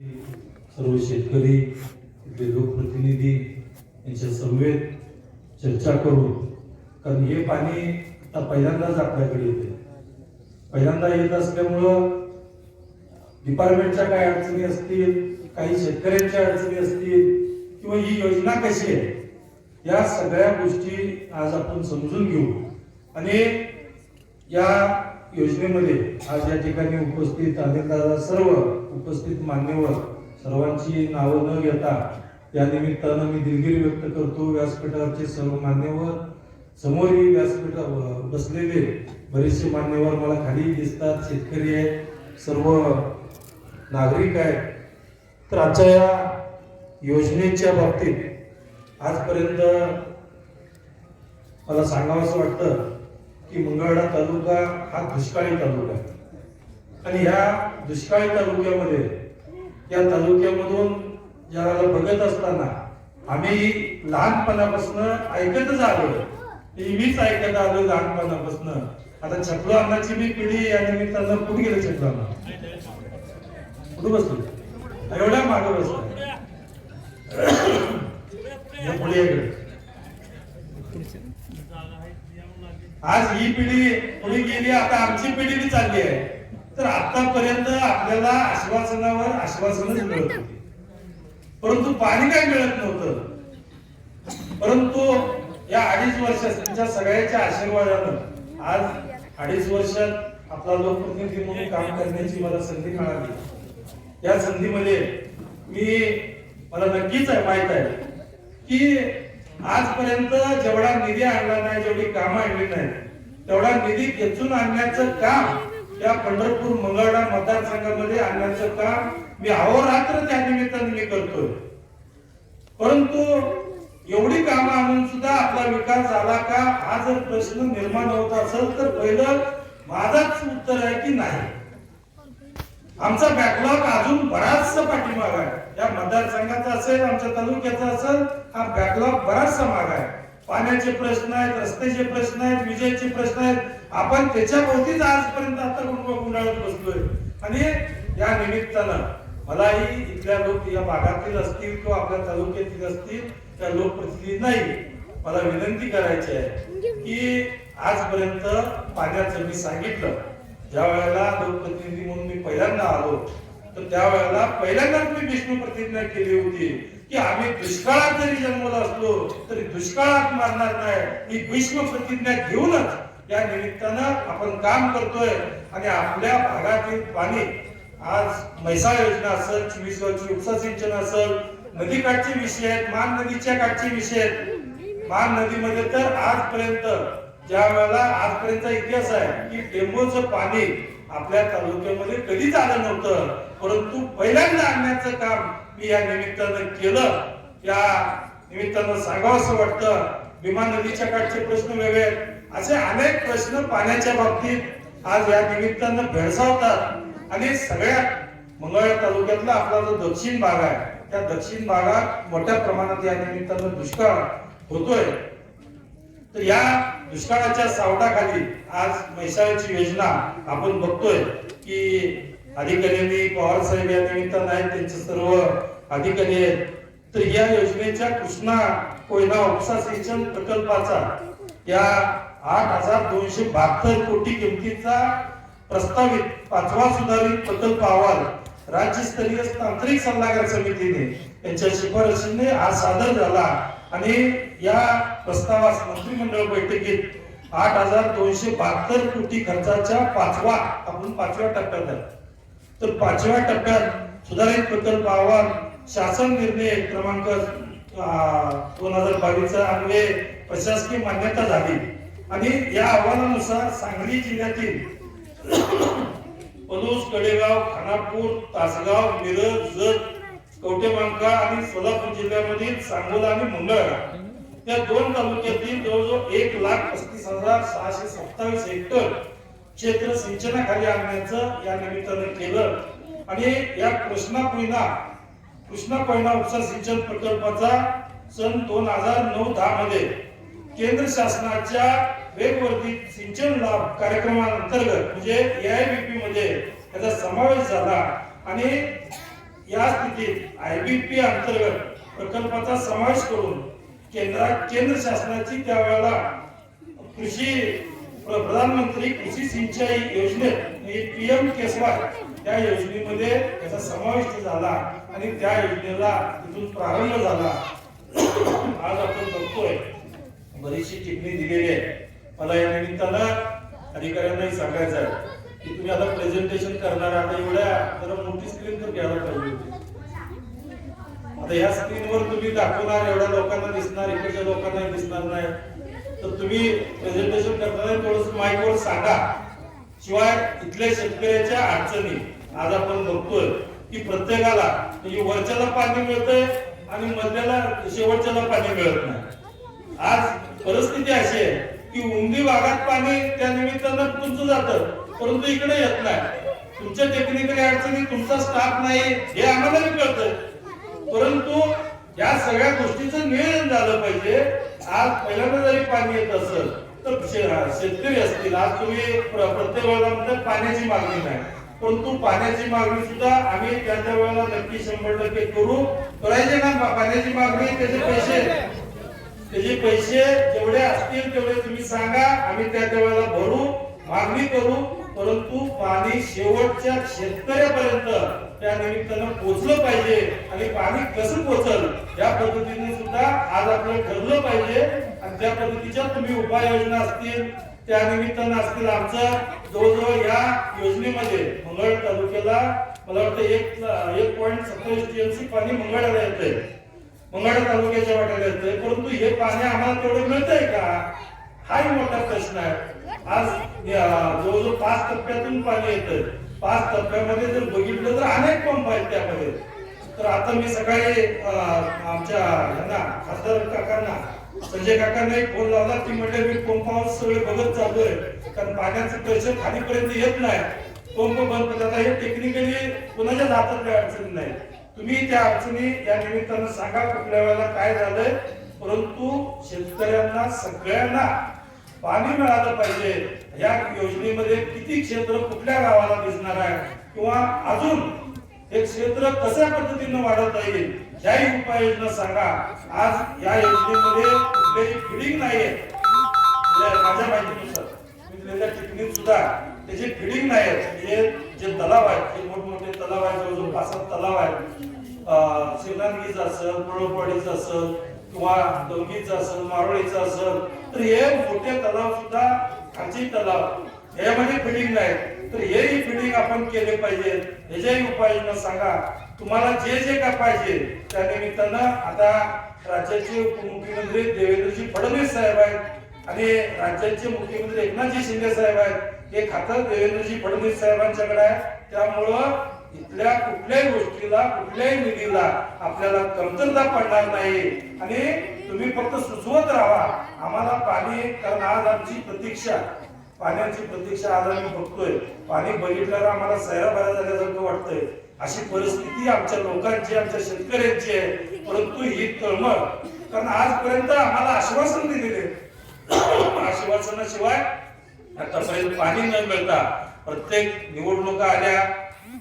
सर्व शेतकरी इथले लोकप्रतिनिधी यांच्या समवेत चर्चा करून कारण हे पाणी आता पहिल्यांदाच आपल्याकडे येते पहिल्यांदा येत असल्यामुळं डिपार्टमेंटच्या काय अडचणी असतील काही शेतकऱ्यांच्या अडचणी असतील किंवा ही योजना कशी आहे या सगळ्या गोष्टी आज आपण समजून घेऊ. आणि या योजनेमध्ये आज या ठिकाणी उपस्थित अनिलदादा सर्व उपस्थित मान्यवर सर्वांची नावं न घेता या निमित्तानं मी दिलगिरी व्यक्त करतो. व्यासपीठावरचे सर्व मान्यवर समोरही व्यासपीठ बसलेले बरेचसे मान्यवर मला खाली दिसतात. शेतकरी आहेत सर्व नागरिक आहेत. तर आजच्या या योजनेच्या बाबतीत आजपर्यंत मला सांगावंसं वाटतं की मंगळवेढा तालुका हा दुष्काळी तालुका आहे. आणि ह्या दुष्काळी तालुक्यामध्ये या तालुक्यामधून ज्याला बघत असताना आम्ही लहानपणापासून ऐकतच आलो. मीच ऐकत आलो लहानपणापासून. आता छपलो अन्नाची मी पिढी या निमित्तानं कुठे गेले छपलो अन्ना? कुठे बसलो? एवढ्या मागे बसलो. पुढे आज ही पिढी पुढे गेली आता आमची पिढी बी चालली आहे. तर आतापर्यंत आपल्याला आश्वासनावर आश्वासनच मिळत होते. परंतु पाणी काय मिळत नव्हतं. परंतु या अडीच वर्षात तुमच्या सगळ्याच्या आशीर्वादानं आज अडीच वर्षात आपला लोकप्रतिनिधी म्हणून काम करण्याची मला संधी मिळाली. या संधीमध्ये मी मला नक्कीच आहे माहीत आहे की आजपर्यंत जेवढा निधी आणला नाही जेवढी कामं आणली नाही तेवढा निधी खेचून आणण्याचं काम या पंढरपूर मंगळा मतदारसंघामध्ये आणण्याचं काम मी अहोरात्र त्या निमित्ताने मी करतोय. परंतु एवढी कामं आणून सुद्धा आपला विकास झाला का? हा जर प्रश्न निर्माण होत असेल तर पहिलं माझाच उत्तर आहे की नाही? आमचा बॅकलॉग अजून बराचसा पाठीमाग आहे. या मतदारसंघाचा असेल आमच्या तालुक्याचा असेल हा बॅकलॉग बराचसा माग आहे. पाण्याचे प्रश्न आहेत रस्त्याचे प्रश्न आहेत विजेचे प्रश्न आहेत. आपण त्याच्या भोवतीच आजपर्यंत आता कुटुंब गुंडाळत बसलोय. आणि या निमित्तानं मलाही इथल्या लोक या भागातील असतील किंवा आपल्या तालुक्यातील असतील त्या लोकप्रतिनिधी नाही मला विनंती करायची आहे की आजपर्यंत पाण्याचं मी सांगितलं. ज्या वेळेला लोकप्रतिनिधी म्हणून मी पहिल्यांदा आलो तर त्यावेळेला पहिल्यांदाच मी विष्णू प्रतिज्ञा केली होती. की आम्ही दुष्काळात जरी जन्मलो असलो तरी दुष्काळात मारणार नाही. ही भीष्म प्रतिज्ञा घेऊनच या निमित्तानं आपण काम करतोय. आणि आपल्या भागातील पाणी आज म्हैसाळ योजना असेल चोवीस उपसा सिंचन असेल नदीकाठचे विषय आहेत मान नदीच्या काठचे विषय आहेत. मान नदीमध्ये तर आजपर्यंत ज्या वेळेला आजपर्यंतचा इतिहास आहे की टेंबूचं पाणी आपल्या तालुक्यामध्ये कधीच आलं नव्हतं. परंतु पहिल्यांदा आणण्याचं काम मी या निमित्तानं केलं. या निमित्तानं सांगावं असं वाटतं भीमा नदीच्या काठचे प्रश्न वेगळे असे अनेक प्रश्न पाण्याच्या बाबतीत आज या निमित्तानं भेडसावतात. आणि सगळ्यात मंगळवेढा तालुक्यातला आपला जो दक्षिण भाग आहे त्या दक्षिण भागात मोठ्या प्रमाणात या निमित्तानं दुष्काळ होतोय. तर या दुष्काळाच्या सावटाखाली आज म्हैसाळची योजना आपण बघतोय की अधिकाऱ्यांनी पवार साहेब या निमित्तानं आहेत त्यांचे सर्व अधिकारी आहेत. तर या योजनेच्या कृष्णा कोयना उपसा सिंचन प्रकल्पाचा या आठ हजार दोनशे बहात्तर कोटी किमतीचा प्रस्तावित पाचवा सुधारित प्रकल्प अहवाल राज्यस्तरीय तांत्रिक सल्लागार समितीने त्यांच्या शिफारशीने आज सादर झाला. आणि या प्रस्तावास मंत्रिमंडळ बैठकीत आठ हजार दोनशे बहात्तर कोटी खर्चाच्या पाचवा आपण पाचव्या टप्प्यात आहे तर पाचव्या टप्प्यात सुधारित प्रकल्प अहवाल शासन निर्णय क्रमांक दोन हजार बावीसचा अन्वये प्रशासकीय मान्यता झाली. आणि या अहवालानुसार सांगली जिल्ह्यातील पलूस कडेगाव खानापूर तासगाव मिरज जत कवटेमांका आणि सोलापूर जिल्ह्यामधील सांगोला आणि मंगळवेढा. या दोन तालुक्यातील जवळजवळ एक लाख पस्तीस हजार सहाशे सत्तावीस हेक्टर क्षेत्र सिंचनाखाली आणण्याचं या निमित्तानं केलं. आणि या कृष्णा कोयना कृष्णा कोयना उपसा सिंचन प्रकल्पाचा सन दोन हजार नऊ दहा मध्ये केंद्र शासनाच्या वेगवर्धित सिंचन लाभ कार्यक्रमांतर्गत म्हणजे एआयबीपी मध्ये त्याचा समावेश झाला. आणि या स्थितीत आयबीपी अंतर्गत प्रकल्पाचा समावेश करून केंद्रा केंद्र शासनाची त्यावेळेला कृषी प्रधानमंत्री कृषी सिंचाई योजनेत म्हणजे पीएम केसवाय त्या योजनेमध्ये त्याचा समावेश झाला आणि त्या योजनेला तिथून प्रारंभ झाला. आज आपण बघतोय बरीचशी टिप्पणी दिलेली आहे मला या निमित्तानं अधिकाऱ्यांनाही सांगायचं आहे. की तुम्ही आता प्रेझेंटेशन करणार आता एवढ्या जरा मोठी स्क्रीन तर घ्यायला पाहिजे होती. आता ह्या स्क्रीनवर तुम्ही दाखवणार एवढ्या लोकांना दिसणार इकडच्या लोकांना दिसणार नाही. तर तुम्ही प्रेझेंटेशन करताना थोडस माईकवर सांगा. शिवाय इथल्या शेतकऱ्याच्या अडचणी आज आपण बघतोय की प्रत्येकाला म्हणजे वरच्याला पाणी मिळतंय आणि मधल्याला शेवटच्याला पाणी मिळत नाही. आज परिस्थिती अशी आहे की उंदी भागात पाणी त्या निमित्तानं तुमचं जातं. परंतु इकडे येत नाही. तुमच्या टेक्निकल अडचणी तुमचा स्टाफ नाही हे आम्हाला कळतं परंतु या सगळ्या गोष्टीचं नियोजन झालं पाहिजे. आज पहिल्यांदा जरी पाणी येत असेल तर शेतकरी असतील. आज तुम्ही प्रत्येक वेळेला म्हणतात पाण्याची मागणी नाही. परंतु पाण्याची मागणी सुद्धा आम्ही त्या त्या वेळेला नक्की शंभर टक्के करू. करायचे ना पाण्याची मागणी त्याचे पैसे. त्याचे पैसे जेवढे असतील तेवढे तुम्ही सांगा. आम्ही त्या त्या वेळेला भरू मागणी करू. परंतु पाणी शेवटच्या शेतकऱ्यापर्यंत त्या निमित्तानं पोहोचलं पाहिजे आणि पाणी कसं पोहोचल या पद्धतीने सुद्धा आज आपलं ठरलं पाहिजे. आणि त्या पद्धतीच्या तुम्ही उपाययोजना असतील त्या निमित्तानं असतील आमचं जवळजवळ या योजनेमध्ये मंगळ तालुक्याला मला वाटतं एक एक पॉईंट सत्तावीस टीएमसी पाणी मंगळाला येतंय. मंगळा तालुक्याच्या वाट्याला येतंय. परंतु हे पाणी आम्हाला तेवढं मिळतंय का? हाही मोठा प्रश्न आहे. आज जवळजवळ पाच टप्प्यातून पाणी येतं पाच टप्प्यामध्ये जर बघितलं तर अनेक पंप आहेत त्यामध्ये. तर आता मी सकाळी आमच्या ह्यांना खासदार काकांना संजय काकांना एक फोन लावला. की म्हणजे मी पंपावर सगळे बघत चाललोय. कारण पाण्याचं प्रेशर खालीपर्यंत येत नाही. पंप बंद करतात. हे टेक्निकली कुणाच्या काही अडचणी नाही. तुम्ही त्या अडचणी या निमित्तानं सांगा कुठल्या वेळेला काय झालंय. परंतु शेतकऱ्यांना सगळ्यांना पाणी मिळालं पाहिजे. या योजनेमध्ये किती क्षेत्र कुठल्या गावाला दिसणार आहे? किंवा अजून हे क्षेत्र कशा पद्धतीनं वाढवता येईल? याही उपाययोजना सांगा. आज या योजनेमध्ये कुठलेही फिडिंग नाहीये. म्हणजे माझ्या माहितीनुसार मी दिलेल्या सुद्धा त्याची फिडिंग नाही आहे हे जे तलाव आहेत जे मोठमोठे तलाव आहेत जवळजवळ पाच सात तलाव आहेत. अं, असेल पळोपवाडीचं असेल किंवा डोंगीचं असेल मारोळीचं असेल तर हे मोठे तलाव सुद्धा खाची तलाव यामध्ये फिडिंग नाही. तर हेही फिडिंग आपण केले पाहिजे. ह्याच्याही उपाययोजना सांगा. तुम्हाला जे जे काय पाहिजे त्या निमित्तानं आता राज्याचे उपमुख्यमंत्री देवेंद्रजी फडणवीस साहेब आहेत आणि राज्याचे मुख्यमंत्री एकनाथजी शिंदे साहेब आहेत. हे खातं देवेंद्रजी फडणवीस साहेबांच्याकडे आहे त्यामुळं इथल्या कुठल्याही गोष्टीला कुठल्याही निधीला आपल्याला कमतरता पडणार नाही. आणि तुम्ही फक्त सुचवत राहा. आम्हाला पाणी कारण आज आमची प्रतीक्षा पाण्याची प्रतीक्षा आज आम्ही बघतोय. पाणी बघितल्यावर आम्हाला सैरा बऱ्या झाल्यासारखं वाटतंय. अशी परिस्थिती आमच्या लोकांची आमच्या शेतकऱ्यांची आहे. परंतु ही तळमळ कारण आजपर्यंत आम्हाला आश्वासन दिलेले आश्वासनाशिवाय आतापर्यंत पाणी न मिळता प्रत्येक निवडणुका आल्या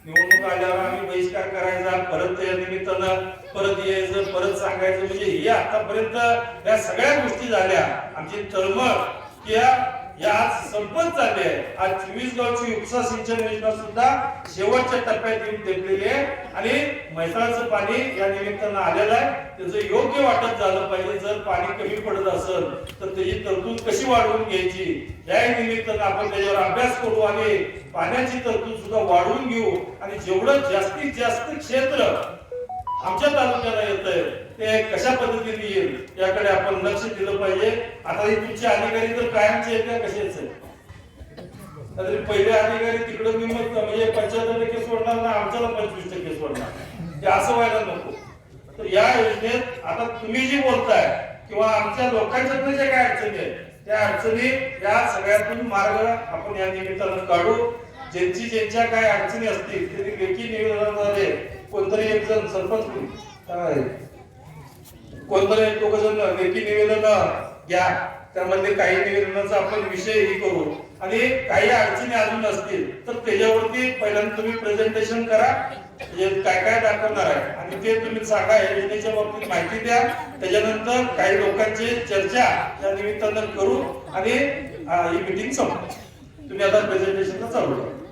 निवडणूक आल्यावर आम्ही बहिष्कार करायचा परत त्या निमित्तानं परत यायचं परत सांगायचं. म्हणजे हे आतापर्यंत या सगळ्या गोष्टी झाल्या. आमची तळमळ की या या आज संपत चालले आहे आज चोवीस गावची उपसा सिंचन योजना सुद्धा शेवटच्या टप्प्यात येऊन टेकलेली आहे. आणि मैत्राचं पाणी या निमित्तानं आलेलं आहे. त्याचं योग्य वाटप झालं पाहिजे. जर पाणी कमी पडत असेल तर त्याची तरतूद कशी वाढवून घ्यायची? या निमित्तानं आपण त्याच्यावर अभ्यास करू आणि पाण्याची तरतूद सुद्धा वाढवून घेऊ. आणि जेवढं जास्तीत जास्त क्षेत्र आमच्या तालुक्याला येत आहे ते कशा पद्धतीने येईल याकडे आपण लक्ष दिलं पाहिजे. आता ही तुमचे अधिकारी तर कायमचे आहेत का? कसेच आहेत तरी पहिले अधिकारी तिकडे निमत म्हणजे पंच्याहत्तर टक्के सोडणार ना आमच्याला पंचवीस टक्के सोडणार ते असं व्हायला नको. तर या योजनेत आता तुम्ही जी बोलताय किंवा आमच्या लोकांच्या ज्या काय अडचणी आहेत त्या अडचणी या सगळ्यातून मार्ग आपण या निमित्तानं काढू. ज्यांची ज्यांच्या काय अडचणी असतील त्यांनी लेखी निवेदनाद्वारे कोणतरी एक जण सरपंच कोणी? काय? दोघ जण लेखी निवेदन घ्या. त्यामध्ये काही निवेदनाचा आपण विषय ही करू. आणि काही अडचणी अजून असतील तर त्याच्यावरती पहिल्यांदा तुम्ही प्रेझेंटेशन करा. म्हणजे काय काय दाखवणार आहे. आणि ते तुम्ही सांगा या योजनेच्या बाबतीत माहिती द्या. त्याच्यानंतर काही लोकांची चर्चा या निमित्तानं करू. आणि ही मिटिंग संपू तुम्ही आता प्रेझेंटेशनला चालू करा